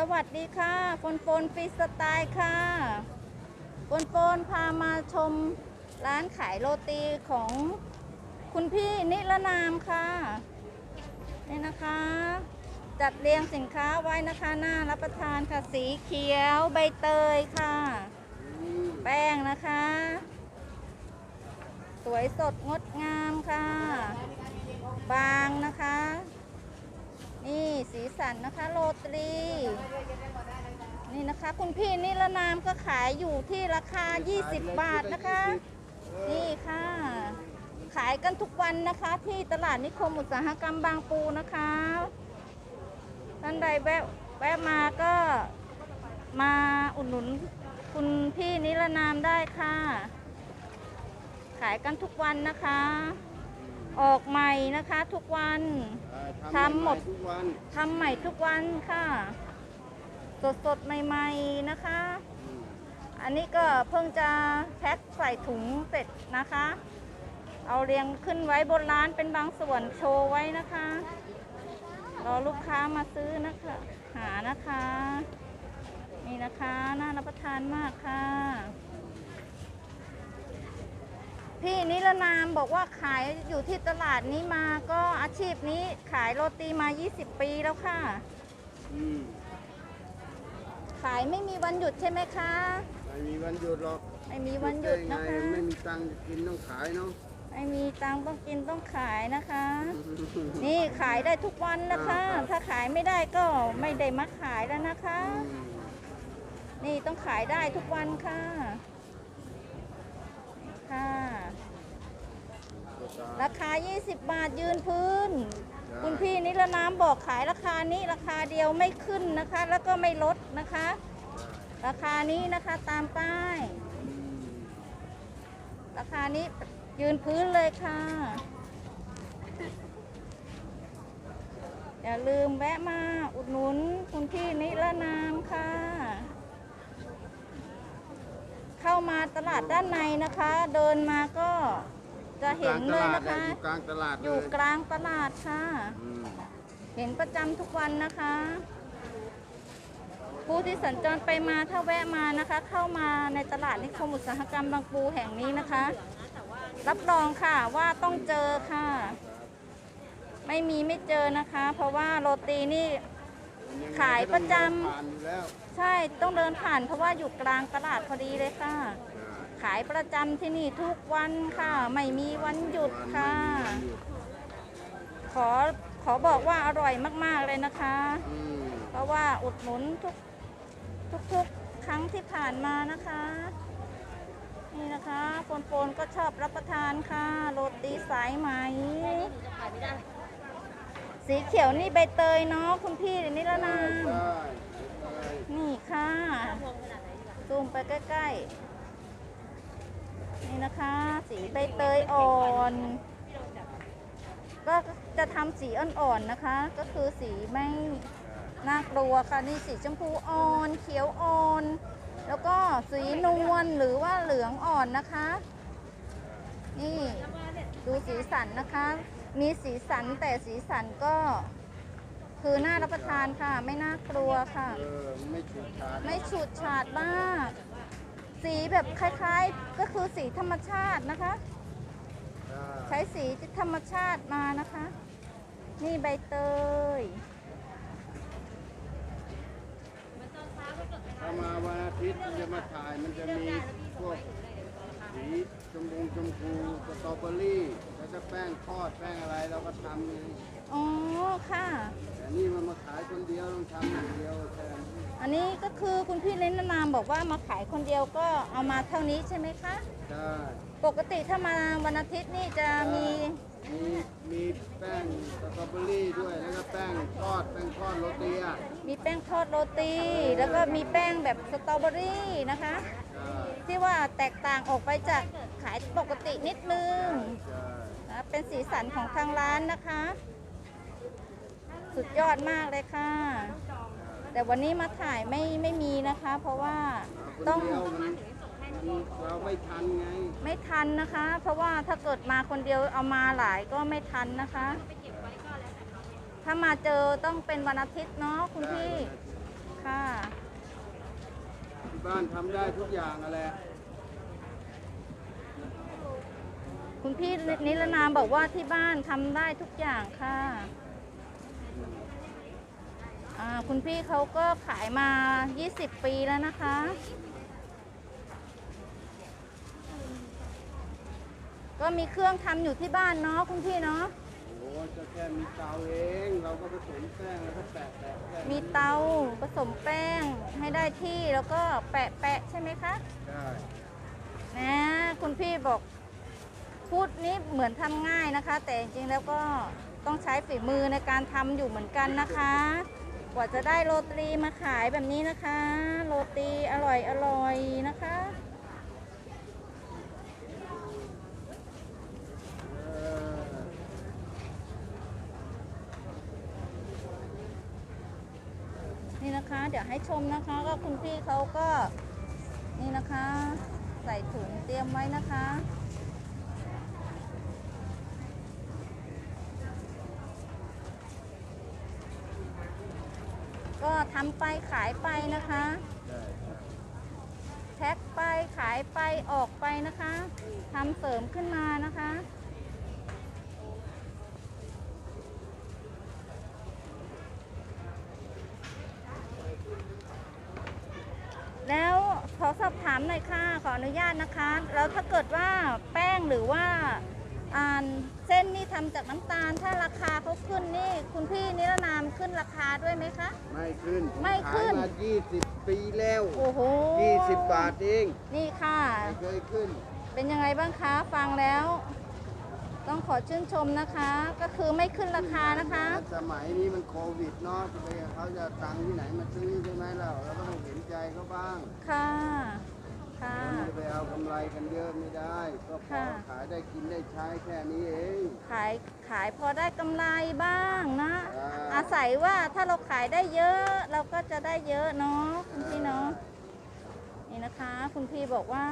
สวัสดีค่ะปนปนฟรีสไตล์ค่ะปนปนพามาชมร้านขายโรตีของคุณพี่นิรนามค่ะ นี่นะคะ จัดเรียงสินค้าไว้นะคะหน้ารับประทานค่ะ สีเขียวใบเตยค่ะ แป้งนะคะ สวยสดงดงามค่ะ บางนะคะ นี่สีสันนะคะโรตรี นี่นะคะ คุณพี่นิรนามก็ขายอยู่ที่ราคา 20 บาทนะคะ นี่ค่ะ ขายกันทุกวันนะคะ ที่ตลาดนิคมอุตสาหกรรมบางปูนะคะท่านใดแวะแวะมาก็มาอุดหนุนคุณพี่นิรนามได้ค่ะ ขายกันทุกวันนะคะ ออกใหม่นะคะทุกวัน ทำหมด ทุกวันทำใหม่ทุกวันค่ะ สดสดใหม่ ๆนะคะ อันนี้ก็เพิ่งจะแพ็คใส่ถุงเสร็จนะคะ เอาเรียงขึ้นไว้บนร้านเป็นบางส่วนโชว์ไว้นะคะ รอลูกค้ามาซื้อนะคะ หานะคะ นี่นะคะ น่ารับประทานมากค่ะ พี่นิรนามบอกว่าขายอยู่ที่ตลาดนี้มาก็อาชีพนี้ขายโรตีมา 20 ปีแล้วค่ะ อืมขายไม่มีวันหยุดใช่ไหมคะ ไม่มีวันหยุดหรอกไม่มีวันหยุดนะคะ ไงไม่มีตังค์จะกินต้องขายเนาะไม่มีตังค์ต้องกินต้องขายนะคะ นี่ขายได้ทุกวันนะคะ ถ้าขายไม่ได้ก็ไม่ได้มาขายแล้วนะคะ อืม นี่ต้องขายได้ทุกวันค่ะ ค่ะ ราคา 20 บาทยืนพื้น คุณพี่นิรนามบอกขายราคานี้ราคาเดียวไม่ขึ้นนะคะ แล้วก็ไม่ลดนะคะ ราคานี้นะคะตามป้ายอืมราคานี้ยืนพื้นเลยค่ะ อย่าลืมแวะมาอุดหนุนคุณพี่นิรนามค่ะเข้า มาตลาดด้านในนะคะ เดินมาก็จะเห็นเลยนะคะ อยู่กลางตลาดอเลยู่กลางตลาดค่ะอืมเห็นประจำทุกวันนะคะ ผู้ที่สัญจรไปมาถ้าแวะมานะคะ เข้ามาในตลาดนิคมอุตสาหกรรมบางปูแห่งนี้นะคะ รับรองค่ะว่าต้องเจอค่ะ ไม่มีไม่เจอนะคะ เพราะว่าโรตีนี่ยังไง ขายประจำก็ต้องเดินผ่านอยู่แล้วใช่ต้องเดินผ่านเพราะว่าอยู่กลางตลาดพอดีเลยค่ะอ่าขายประจำที่นี่ทุกวันค่ะ ไม่มีวันหยุดค่ะไม่มีวันหยุดขอขอบอกว่าอร่อยมาก ๆ เลยนะคะ อืมเพราะว่าอุดหนุนทุกทุกๆครั้งที่ผ่านมานะคะ นี่นะคะปนปนๆก็ชอบรับประทานค่ะโรตีสายไหม สีเขียวนี่ใบเตยเนาะคุณพี่นี่แล้วนะใช่ใช่นี่ค่ะซูมไปใกล้ๆ นี่นะคะ สีใบเตยอ่อน ก็จะทำสีอ่อนๆนะคะ ก็คือสีไม่น่ากลัวค่ะนี่สีชมพูอ่อน เขียวอ่อน แล้วก็สีนวลหรือว่าเหลืองอ่อนนะคะ นี่ดูสีสันนะคะ มีสีสันแต่สีสันก็ คือน่ารับประทานค่ะ ไม่น่ากลัวค่ะ เออไม่ฉูดฉาดไม่ฉูดฉาดมาก สีแบบคล้ายๆ ก็คือสีธรรมชาตินะคะ ใช้สีธรรมชาติมานะคะ นี่ใบเตย ถ้ามาวันอาทิตย์มันจะมาถ่ายมันจะมีพวกสี ชมพูชมพูสตรอเบอรี่ แล้วก็แป้งทอดแป้งอะไรเราก็ทำเองอ๋อค่ะ แต่นี่มันมาขายคนเดียวต้องทำอย่างเดียวแทนอันนี้ก็คือคุณพี่เล้นนามบอกว่ามาขายคนเดียวก็เอามาเท่านี้ใช่ไหมคะใช่ปกติถ้ามาวันอาทิตย์นี่จะมี มีมีแป้งสตรอเบอรี่ด้วยแล้วก็แป้งทอดแป้งทอดโรตีอะมีแป้งทอดโรตี แล้วก็มีแป้งแบบสตรอเบอรี่นะคะ ใช่ที่ว่าแตกต่างออกไปจากขายปกตินิดนึงใช่นะเป็นสีสันของทางร้านนะคะ สุดยอดมากเลยค่ะ แต่วันนี้มาถ่ายไม่ไม่มีนะคะ เพราะว่าคนต้องเดียวมันมันเราไม่ทันไง ไม่ทันนะคะ เพราะว่าถ้าเกิดมาคนเดียวเอามาหลายก็ไม่ทันนะคะ ถ้ามาเจอต้องเป็นวันอาทิตย์เนาะคุณพี่ได้ค่ะ ที่บ้านทำได้ทุกอย่างอะแหละ คุณพี่นิรนามบอกว่าที่บ้านทำได้ทุกอย่างค่ะอ่าคุณพี่เขาก็ขายมา 20 ปีแล้วนะคะ ก็มีเครื่องทำอยู่ที่บ้านเนาะคุณพี่เนาะโอ้จะแค่มีเตาเอง เราก็ผสมแป้งแล้วก็แปะแปะแป้งมีเตาผสมแป้งให้ได้ที่แล้วก็แปะแปะๆใช่ไหมคะได้นะคุณพี่บอก พูดนี้เหมือนทำง่ายนะคะ แต่จริงๆแล้วก็ต้องใช้ฝีมือในการทำอยู่เหมือนกันนะคะ กว่าจะได้โรตีมาขายแบบนี้นะคะ โรตีอร่อยอร่อยนะคะ นี่นะคะ เดี๋ยวให้ชมนะคะก็คุณพี่เขาก็นี่นะคะ ใส่ถุงเตรียมไว้นะคะ ก็ทำไปขายไปนะคะแท็กไปขายไปออกไปนะคะทำเสริมขึ้นมานะคะ แล้วขอสอบถามหน่อยค่ะ ขออนุญาตนะคะ แล้วถ้าเกิดว่าแป้งหรือว่าอ่าเส้นนี่ทำจากน้ำตาล ถ้าราคาเขาขึ้นนี่ คุณพี่นิรนาม ขึ้นราคาด้วยไหมคะ ไม่ขึ้นผไม่ขึ้น ขายมา 20 ปีแล้ว โอ้โห20 บาทเองนี่ค่ะ ไม่เคยขึ้น เป็นยังไงบ้างคะฟังแล้ว ต้องขอชื่นชมนะคะ ก็คือไม่ขึ้นราคานะคะ สมัยนี้มันโควิดเนาะจะไปเขาจะเอาตังค์ที่ไหนมาซื้อใช่ไหมเราเราก็ต้องเห็นใจเขาบ้าง ค่ะ ค่ะเราจะไปเอากำไรกันเยอะไม่ได้ ก็พอค่ะ ขายได้กินได้ใช้แค่นี้เอง ขายขายพอได้กำไรบ้างนะ อ่า อาศัยว่าถ้าเราขายได้เยอะ เราก็จะได้เยอะเนาะคุณพี่เนาะนี่นะคะ คุณพี่บอกว่า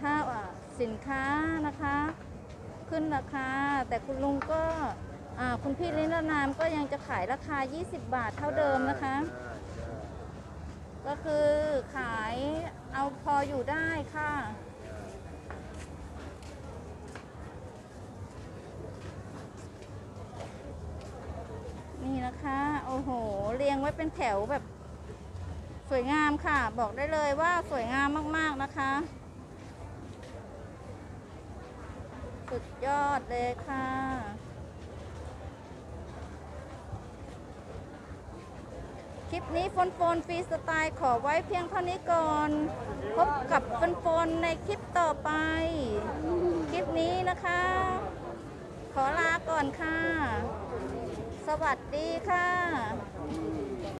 ถ้าอ่าสินค้านะคะ ขึ้นราคา แต่คุณลุงก็อ่าคุณพี่ลินนามก็ยังจะขายราคา 20 บาทเท่าเดิมนะคะ ใช่ใช่ ก็คือขายเอาพออยู่ได้ค่ะ นี่นะคะ โอ้โห เรียงไว้เป็นแถวแบบ สวยงามค่ะ บอกได้เลยว่าสวยงามมาก ๆ นะคะ สุดยอดเลยค่ะ คลิปนี้โฟนโฟนฟรีสไตล์ขอไว้เพียงเท่านี้ก่อน พบกับโฟนโฟนในคลิปต่อไป คลิปนี้นะคะ ขอลาก่อนค่ะ สวัสดีค่ะ